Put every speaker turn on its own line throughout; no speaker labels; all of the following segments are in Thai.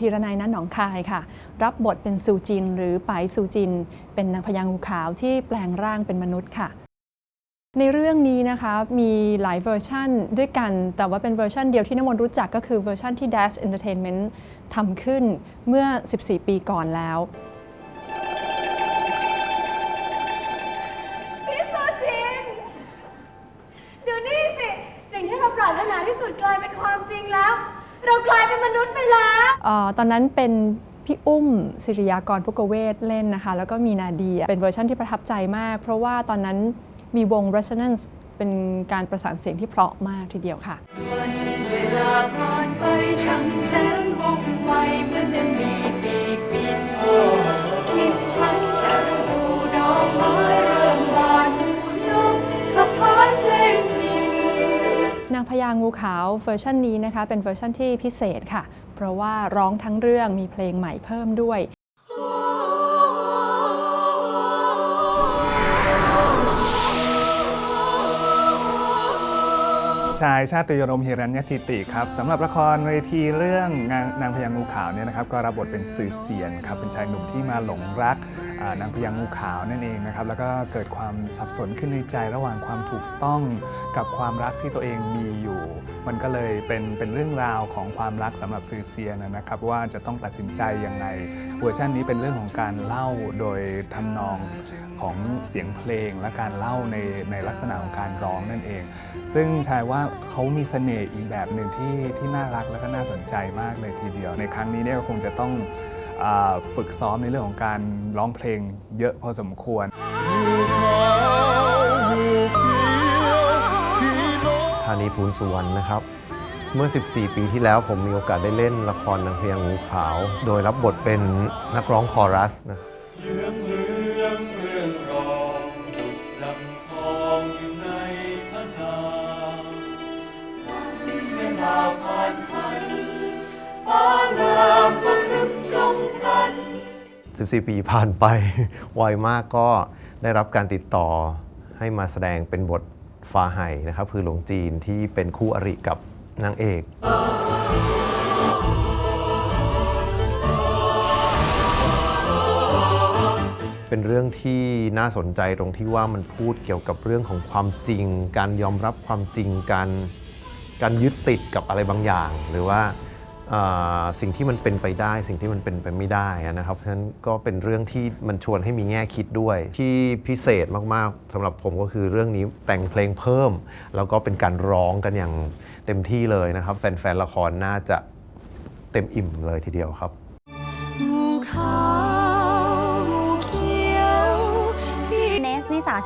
ธีรนัยนั้นหนองคายค่ะ รับบทเป็นซูจิน หรือไปายซูจิน เป็นนางพญางูขาวที่แปลงร่างเป็นมนุษย์ค่ะ ในเรื่องนี้นะคะมีหลายเวอร์ชันด้วยกัน แต่ว่าเป็นเวอร์ชันเดียวที่น้ำมนต์รู้จักก็คือเวอร์ชันที่ Dash Entertainment ทำขึ้นเมื่อ 14 ปีก่อนแล้ว
พี่โซจินดูนี่สิสิ่งที่เราปรารถนาที่สุดกลายเป็นความ เรากลายเป็นมนุษย์ไปแล้ว
เออตอนนั้นเป็นพี่อุ้มศิริยากรพุกเวศเล่นนะคะ แล้วก็มีนาเดียเป็นเวอร์ชันที่ประทับใจมาก เพราะว่าตอนนั้นมีวง Resonance เป็นการประสานเสียงที่เพราะมากทีเดียวค่ะ
วันเวลาผ่านไปช่างแสนว่องไวเหมือนดังมี นางพ
ญางูขาวเวอร์ชันนี้นะคะเป็นเวอร์ชันที่พิเศษค่ะ เพราะว่าร้องทั้งเรื่องมีเพลงใหม่เพิ่มด้วย
ชายชาติยรมฮิรัญญทิติครับสำหรับละครเวทีเรื่องนางนางพญางูขาวเนี่ยนะครับก็รับบทเป็นสื่อเสียนครับเป็นชายหนุ่มที่มาหลงรักนางพญางูขาวนั่นเองนะครับแล้วก็เกิดความสับสนขึ้นในใจระหว่างความถูกต้องกับความรักที่ตัวเองมีอยู่ มันก็เลยเป็นเป็นเรื่องราวของความรักสำหรับสื่อเสียนนะครับว่าจะต้องตัดสินใจยังไงเวอร์ชันนี้เป็นเรื่องของการเล่าโดยทำนองของเสียงเพลงและการเล่าในในลักษณะของการร้องนั่นเอง ซึ่งชายว่าเขามีเสน่ห์อีกแบบหนึ่งที่ที่น่ารักและก็น่าสนใจมากเลยทีเดียว ในครั้งนี้เนี่ยก็คงจะต้องอาฝึกซ้อมในเรื่องของการร้องเพลงเยอะพอสมควร
ธานีภูลสุวรรณนะครับ เมื่อ 14 ปีที่แล้วผมมีโอกาสได้เล่นละครนางพญางูขาว โดยรับบทเป็นนักร้องคอรัสนะครับ
เหลืองเหลือง
14 ปีผ่านไป ไวมากก็ได้รับการติดต่อให้มาแสดงเป็นบทฟาไห่นะครับ คือหลวงจีนที่เป็นคู่อริกับนางเอกเป็นเรื่องที่น่าสนใจตรงที่ว่ามันพูดเกี่ยวกับเรื่องของความจริง การยอมรับความจริง การการยึดติดกับอะไรบางอย่าง หรือว่าอ่า สิ่งที่มันเป็นไปได้สิ่งที่มันเป็นไปไม่ได้นะครับเพราะฉะนั้นก็เป็นเรื่องที่มันชวนให้มีแง่คิดด้วย ที่พิเศษมากๆสำหรับผมก็คือเรื่องนี้แต่งเพลงเพิ่ม แล้วก็เป็นการร้องกันอย่างเต็มที่เลยนะครับ แฟนๆละครน่าจะเต็มอิ่มเลยทีเดียวครับ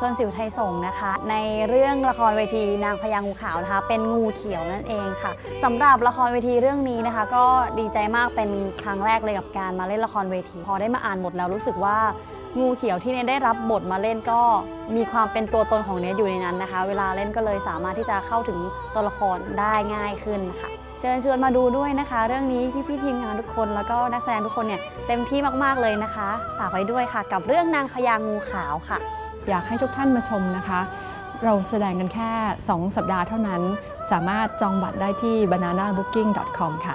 ชนสิวไทยส่งนะคะ ในเรื่องละครเวทีนางพญางูขาวนะคะ เป็นงูเขียวนั่นเองค่ะสำหรับละครเวทีเรื่องนี้นะคะ ก็ดีใจมากเป็นครั้งแรกเลยกับการมาเล่นละครเวที พอได้มาอ่านบทแล้วรู้สึกว่างูเขียวที่เนได้รับบทมาเล่นก็มีความเป็นตัวตนของเนอยู่ในนั้นนะคะ เวลาเล่นก็เลยสามารถที่จะเข้าถึงตัวละครได้ง่ายขึ้นค่ะเชิญชวนมาดูด้วยนะคะ เรื่องนี้พี่ๆทีมงานทุกคนแล้วก็นักแสดงทุกคนเนี่ยเต็มที่มากๆเลยนะคะฝากไว้ด้วยค่ะ กับเรื่องนางพญางูขาวค่ะ
อยากให้ทุกท่านมาชมนะคะ เราแสดงกันแค่ 2 สัปดาห์เท่านั้น สามารถจองบัตรได้ที่ bananabooking.com ค่ะ